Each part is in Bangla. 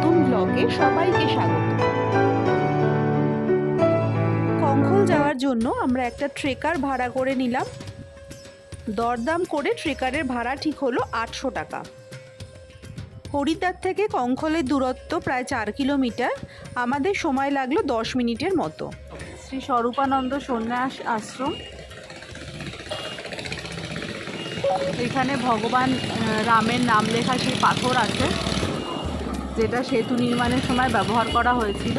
নতুন ব্লগে সবাইকে স্বাগত। কঙ্খল যাওয়ার জন্য আমরা একটা ট্রেকার ভাড়া করে নিলাম। দরদাম করে ট্রেকারের ভাড়া ঠিক হলো আটশো টাকা। হরিদ্বার থেকে কঙ্খলের দূরত্ব প্রায় চার কিলোমিটার। আমাদের সময় লাগল দশ মিনিটের মতো। শ্রী স্বরূপানন্দ সন্ন্যাস আশ্রম। এখানে ভগবান রামের নাম লেখা সেই পাথর আছে। যেটা সেতু নির্মাণের সময় ব্যবহার করা হয়েছিল,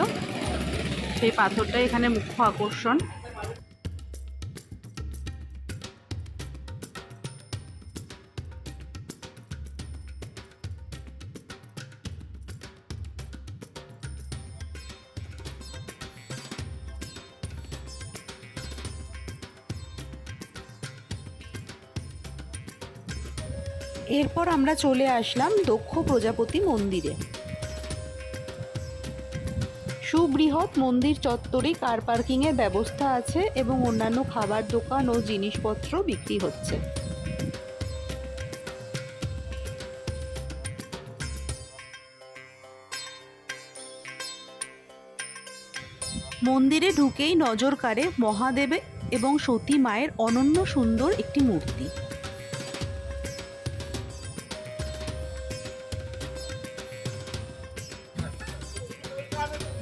সেই পাথরটাই এখানে মুখ্য আকর্ষণ। এরপর আমরা চলে আসলাম দক্ষ প্রজাপতি মন্দিরে। সুবৃহৎ মন্দির চত্বরে কার পার্কিংয়ের ব্যবস্থা আছে এবং অন্যান্য খাবার দোকান ও জিনিসপত্র বিক্রি হচ্ছে। মন্দিরে ঢুকেই নজর কাড়ে মহাদেবে এবং সতী মায়ের অনন্য সুন্দর একটি মূর্তি।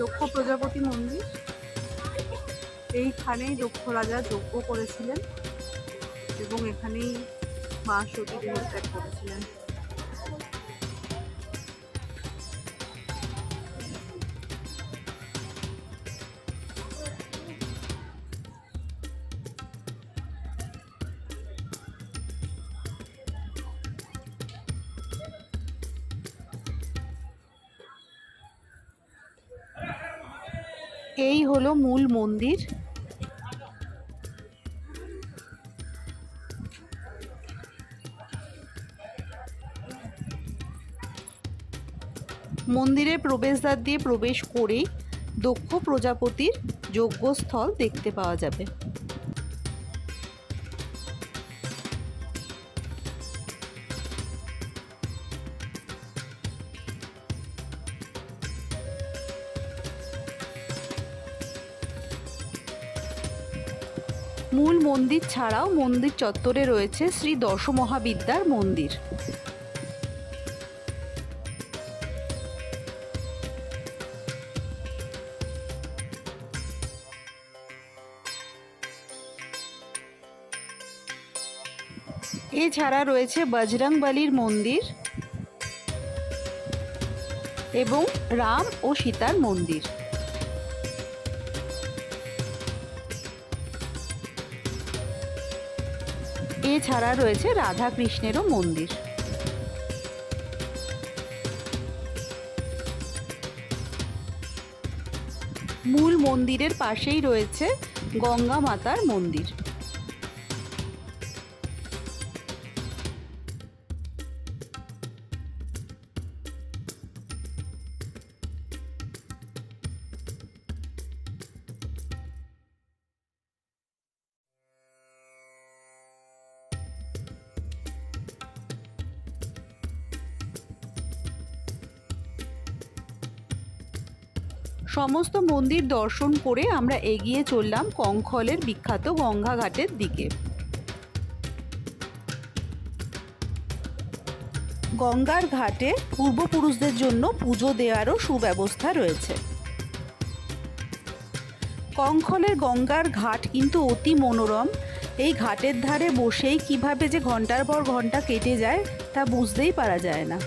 দক্ষ প্রজাপতি মন্দির। এইখানেই দক্ষ রাজা যজ্ঞ করেছিলেন এবং এখানেই মা সতী দেহত্যাগ করেছিলেন এই হলো মূল মন্দির। মন্দিরে প্রবেশদ্বার দিয়ে প্রবেশ করেই দক্ষ প্রজাপতির যজ্ঞস্থল দেখতে পাওয়া যাবে। মূল মন্দির ছাড়াও মন্দির চত্বরে রয়েছে শ্রী দশমহাবিদ্যার মন্দির। এছাড়া রয়েছে বজরংবলির মন্দির এবং রাম ও সীতার মন্দির। এছাড়া রয়েছে রাধা কৃষ্ণেরও মন্দির। মূল মন্দিরের পাশেই রয়েছে গঙ্গা মাতার মন্দির। সমস্ত মন্দির দর্শন করে আমরা এগিয়ে চললাম কঙ্খলের বিখ্যাত গঙ্গা ঘাটের দিকে। গঙ্গার ঘাটে পূর্বপুরুষদের জন্য পুজো দেওয়ারও সুব্যবস্থা রয়েছে। কঙ্খলের গঙ্গার ঘাট কিন্তু অতি মনোরম। এই ঘাটের ধারে বসেই কীভাবে যে ঘণ্টার পর ঘণ্টা কেটে যায় তা বুঝতেই পারা যায় না।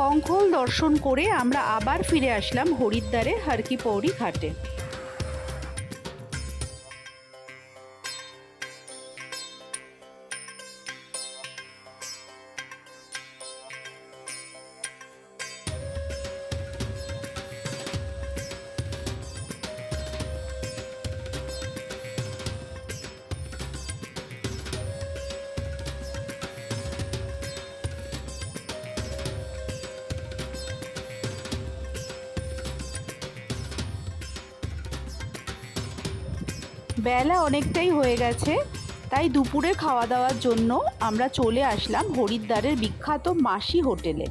কঙ্খল দর্শন করে আমরা আবার ফিরে আসলাম হরিদ্বারে হারকি পৌরি ঘাটে। বেলা অনেকটাই হয়ে গেছে, তাই দুপুরে খাওয়া দাওয়ার জন্য আমরা চলে আসলাম হরিদ্বারের বিখ্যাত মাসি হোটেলে।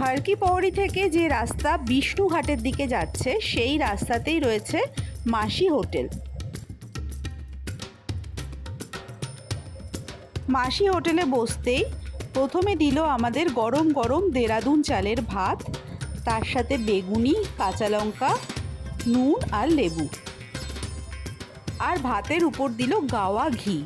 হারকি পৌরি থেকে যে রাস্তা বিষ্ণুঘাটের দিকে যাচ্ছে, সেই রাস্তাতেই রয়েছে মাসি হোটেল। মাসি হোটেলে বসতেই প্রথমে দিল আমাদের গরম গরম দেরাদুন চালের ভাত, তার সাথে বেগুনি, কাঁচা লঙ্কা, নুন আর লেবু। আর ভাতের উপর দিল গাওয়া ঘি।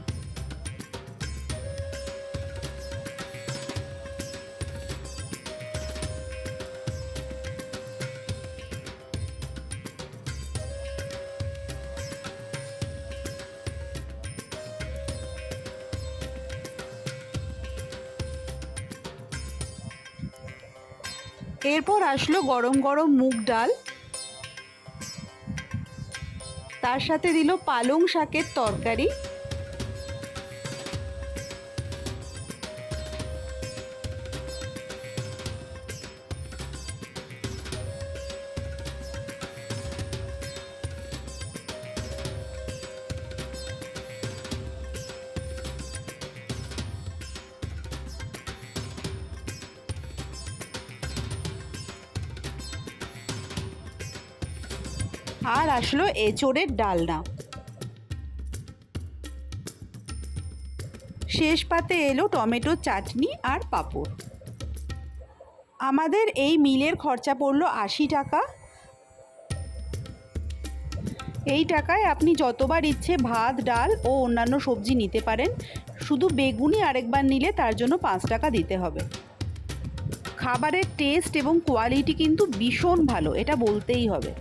এরপর আসলো গরম গরম মুগ ডাল। তার সাথে দিল পালং শাকের তরকারি। আর আসলো এঁচোড়ের ডালনা। শেষ পাতে এলো টমেটো চাটনি আর পাঁপড়। আমাদের এই মিলের খরচা পড়ল আশি টাকা। এই টাকায় আপনি যতবার ইচ্ছে ভাত, ডাল ও অন্যান্য সবজি নিতে পারেন। শুধু বেগুনি আরেকবার নিলে তার জন্য পাঁচ টাকা দিতে হবে। খাবারের টেস্ট এবং কোয়ালিটি কিন্তু ভীষণ ভালো, এটা বলতেই হবে।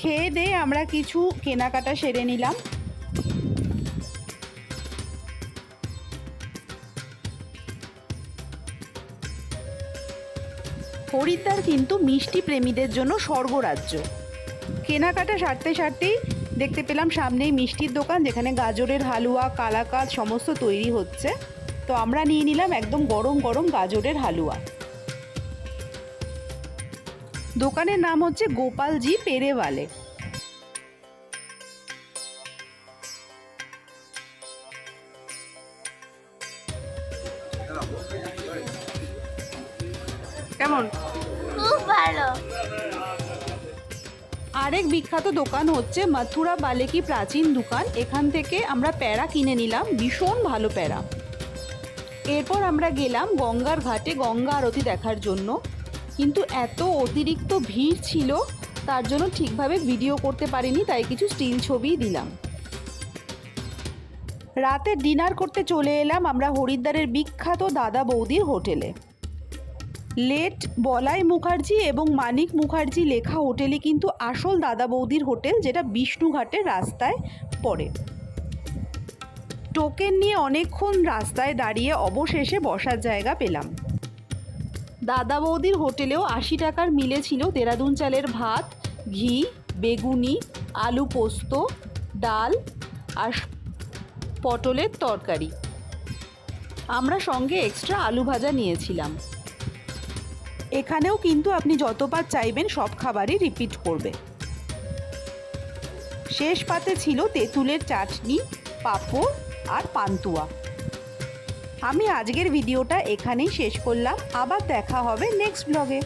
খেয়ে দিয়ে আমরা কিছু কেনাকাটা সেরে নিলাম। হরিদ্বার কিন্তু মিষ্টি প্রেমীদের জন্য স্বর্গরাজ্য। কেনাকাটা সারতে সারতেই দেখতে পেলাম সামনেই মিষ্টির দোকান, যেখানে গাজরের হালুয়া, কালাকাদ সমস্ত তৈরি হচ্ছে। তো আমরা নিয়ে নিলাম একদম গরম গরম গাজরের হালুয়া। দোকানের নাম হচ্ছে গোপালজি পেরেওয়ালে। কেমন? খুব ভালো। আরেক বিখ্যাত দোকান হচ্ছে মথুরা বালেকি প্রাচীন দোকান। এখান থেকে আমরা প্যারা কিনে নিলাম ভীষণ ভালো প্যারা। এরপর আমরা গেলাম গঙ্গার ঘাটে গঙ্গা আরতি দেখার জন্য। কিন্তু এত অতিরিক্ত ভিড় ছিল, তার জন্য ঠিকভাবে ভিডিও করতে পারিনি, তাই কিছু স্টিল ছবিই দিলাম। রাতে ডিনার করতে চলে এলাম আমরা হরিদ্বারের বিখ্যাত দাদা বৌদির হোটেলে লেট বলাই মুখার্জি এবং মানিক মুখার্জি লেখা হোটেলে কিন্তু আসল দাদা বৌদির হোটেল যেটা বিষ্ণুঘাটের রাস্তায় পড়ে। টোকেন নিয়ে অনেকক্ষণ রাস্তায় দাঁড়িয়ে অবশেষে বসার জায়গা পেলাম। দাদা বৌদির হোটেলেও আশি টাকার মিলে ছিল দেরাদুন চালের ভাত, ঘি, বেগুনি, আলু পোস্ত, ডাল আর পটলের তরকারি। আমরা সঙ্গে এক্সট্রা আলু ভাজা নিয়েছিলাম। এখানেও কিন্তু আপনি যতবার চাইবেন সব খাবারই রিপিট করবে। শেষ পাতে ছিল তেঁতুলের চাটনি, পাঁপড় আর পান্তুয়া। আমি আজকের ভিডিওটা এখানেই শেষ করলাম। আবার দেখা হবে নেক্সট ব্লগে